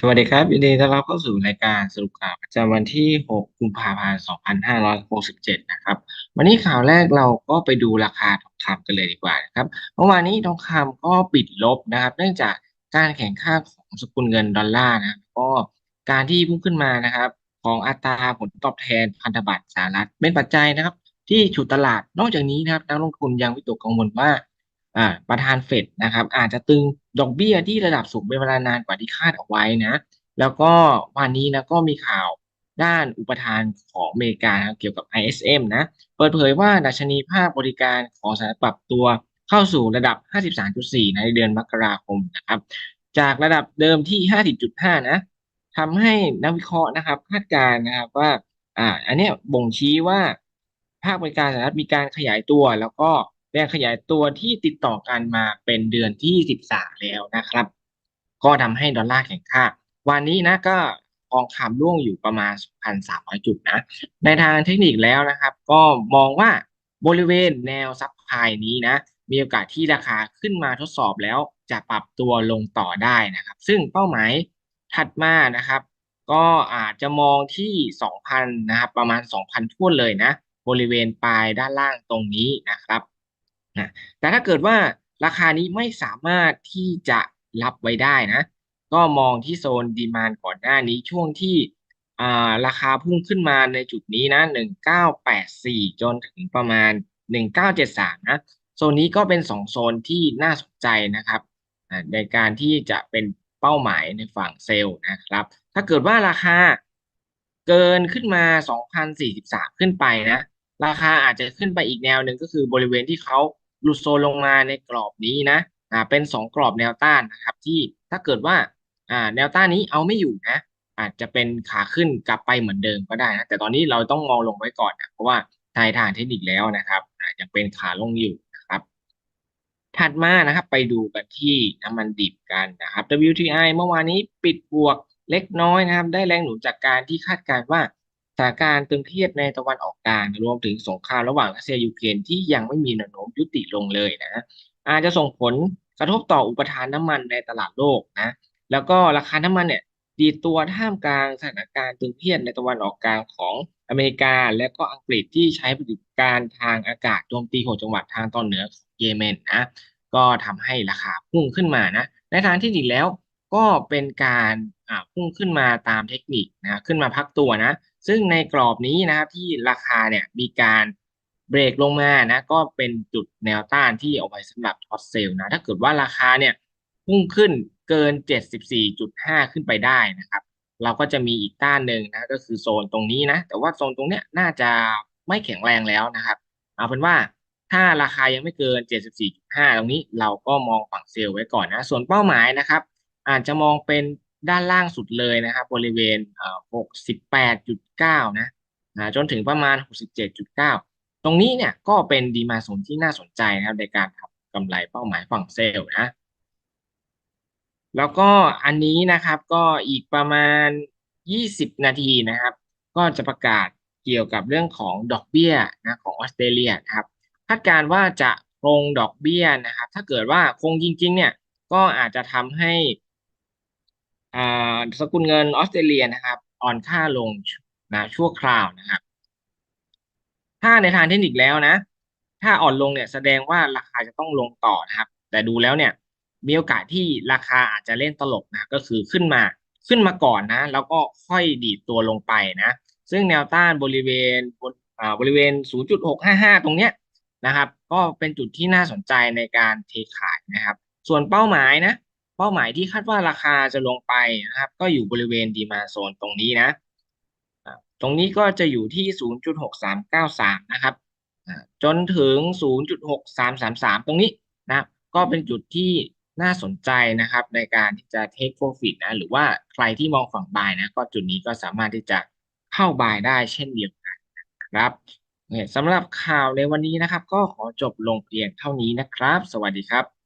สวัสดีครับยินดีต้อนรับเข้าสู่รายการสรุปข่าวประจำวันที่ 6 กุมภาพันธ์ 2567 นะครับ วันนี้ข่าวแรกเราก็ไปดูราคาทองคำกันเลยดีกว่านะครับ เมื่อวานนี้ทองคำก็ปิดลบนะครับ เนื่องจากการแข่งข้าของสกุลเงินดอลลาร์นะครับก็การที่พุ่งขึ้นมานะครับ ของอัตราผลตอบแทนพันธบัตรสหรัฐเป็นปัจจัยนะครับ ที่ฉุดตลาดนอกจากนี้นะครับนักลงทุนยังวิตกกังวลว่า อ่าประธานเฟดนะครับ อาจจะตึงดอกเบี้ยที่ระดับสูงเป็นเวลานานกว่าที่คาดเอาไว้นะ แล้วก็วันนี้นะก็มีข่าวด้านอุปทานของอเมริกานะเกี่ยวกับ ISM นะ เปิดเผยว่าดัชนีภาคบริการของสหรัฐปรับตัวเข้าสู่ระดับ 53.4 ในเดือนมกราคมนะครับ จากระดับเดิมที่ 50.5 นะทำให้นักวิเคราะห์นะครับคาดการณ์นะครับว่าอ่า อันนี้บ่งชี้ว่าภาคบริการสหรัฐมีการขยายตัวแล้วก็ แรงขยายตัวที่ติดต่อกันมาเป็นเดือนที่ 13 แล้วนะครับ ก็ทำให้ดอลลาร์แข็งค่า วันนี้นะก็ทองคำร่วงอยู่ประมาณ2,300 จุดนะ ในทางเทคนิคแล้วนะครับ ก็มองว่าบริเวณแนวซับไพลายนี้นะ มีโอกาสที่ราคาขึ้นมาทดสอบแล้วจะปรับตัวลงต่อได้นะครับ ซึ่งเป้าหมายถัดมานะครับ ก็อาจจะมองที่ 2,000 นะครับ ประมาณ 2,000ทุ่นเลยนะ บริเวณปลายด้านล่างตรงนี้นะครับ นะแต่ถ้าเกิดว่าราคานี้ไม่สามารถที่จะรับไว้ได้นะ ก็มองที่โซนดีมานก่อนหน้านี้ช่วงที่าราคาพุ่งขึ้นมาในจุดนี้นะ 1984 จนถึงประมาณ 1973 นะ โซนนี้ก็เป็นสองโซนที่น่าสนใจนะครับ ในการที่จะเป็นเป้าหมายในฝั่งเซลล์นะครับ ถ้าเกิดว่าราคาเกินขึ้นมา 2,043 ขึ้นไปนะ ราคาอาจจะขึ้นไปอีกแนวหนึ่งก็คือบริเวณที่เขา หลุดโซนลงมาในกรอบนี้นะอ่าเป็นสองกรอบแนวต้านนะครับ ที่ถ้าเกิดว่าอ่าแนวต้านนี้เอาไม่อยู่นะ อาจจะเป็นขาขึ้นกลับไปเหมือนเดิมก็ได้นะแต่ตอนนี้เราต้องมองลงไว้ก่อนนะเพราะว่าทายทางเทคนิคแล้วนะครับยังเป็นขาลงอยู่นะครับ ถัดมานะครับไปดูกันที่น้ำมันดิบกันนะครับ WTI เมื่อวานนี้ปิดบวกเล็กน้อยนะครับ ได้แรงหนุนจากการที่คาดการณ์ว่า สถานการณ์ตึงเครียดในตะวันออกกลางรวมถึงสงครามระหว่างรัสเซียยูเครนที่ยังไม่มีแนวโน้มยุติลงเลยนะอาจจะส่งผลกระทบต่ออุปทานน้ำมันในตลาดโลกนะแล้วก็ราคาน้ำมันเนี่ยดีตัวท่ามกลางสถานการณ์ตึงเครียดในตะวันออกกลางของอเมริกา และก็อังกฤษที่ใช้ปฏิบัติการทางอากาศโจมตีหกจังหวัดทางตอนเหนือของเยเมนนะก็ทำให้ราคาพุ่งขึ้นมานะในทางที่ดีแล้วก็เป็นการ พุ่งขึ้นมาตามเทคนิคนะขึ้นมาพักตัวนะ ซึ่งในกรอบนี้นะครับที่ราคาเนี่ยมีการเบรกลงมานะก็เป็นจุดแนวต้านที่เอาไว้สำหรับท็อตเซลล์นะถ้าเกิดว่าราคาเนี่ยพุ่งขึ้นเกิน 74.5 ขึ้นไปได้นะครับเราก็จะมีอีกต้านหนึ่งนะก็คือโซนตรงนี้นะ แต่ว่าโซนตรงเนี้ยน่าจะไม่แข็งแรงแล้วนะครับ เอาเป็นว่าถ้าราคายังไม่เกิน 74.5 ตรงนี้เราก็มองฝั่งเซลล์ไว้ก่อนนะ ส่วนเป้าหมายนะครับ อาจจะมองเป็น ด้านล่างสุดเลยนะครับ บริเวณ68.9นะนะจนถึงประมาณ67.9ตรงนี้เนี่ยก็เป็นดีมาโซนที่น่าสนใจนะครับในการทำกำไรเป้าหมายฝั่งเซลล์นะ แล้วก็อันนี้นะครับก็อีกประมาณ 20 นาทีนะครับ ก็จะประกาศเกี่ยวกับเรื่องของดอกเบี้ยนะของออสเตรเลียนะครับคาดการณ์ว่าจะคงดอกเบี้ยนะครับ ถ้าเกิดว่าคงจริง ๆ เนี่ยก็อาจจะทำให้ สกุลเงินออสเตรเลียนะครับ อ่อนค่าลงนะชั่วคราวนะครับ ถ้าในทางเทคนิคแล้วนะ ถ้าอ่อนลงเนี่ยแสดงว่าราคาจะต้องลงต่อนะครับ แต่ดูแล้วเนี่ย มีโอกาสที่ราคาอาจจะเล่นตลกนะก็คือขึ้นมาขึ้นมาก่อนนะ แล้วก็ค่อยดีดตัวลงไปนะ ซึ่งแนวต้านบริเวณบนบริเวณ 0.655 ตรงเนี้ยนะครับ ก็เป็นจุดที่น่าสนใจในการเทขายนะครับ ส่วนเป้าหมายนะ ป้าหมายที่คาดว่าราคาจะลงไปนะครับ ก็อยู่บริเวณดีมาโซนตรงนี้นะ ตรงนี้ก็จะอยู่ที่ 0.6393 นะครับ จนถึง 0.6333 ตรงนี้นะ ก็เป็นจุดที่น่าสนใจนะครับ ในการที่จะ take profit นะ หรือว่าใครที่มองฝั่ง buy นะ ก็จุดนี้ก็สามารถที่จะเข้า buy ได้เช่นเดียวกันนะครับสำหรับข่าวในวันนี้นะครับ ก็ขอจบลงเพียงเท่านี้นะครับ สวัสดีครับ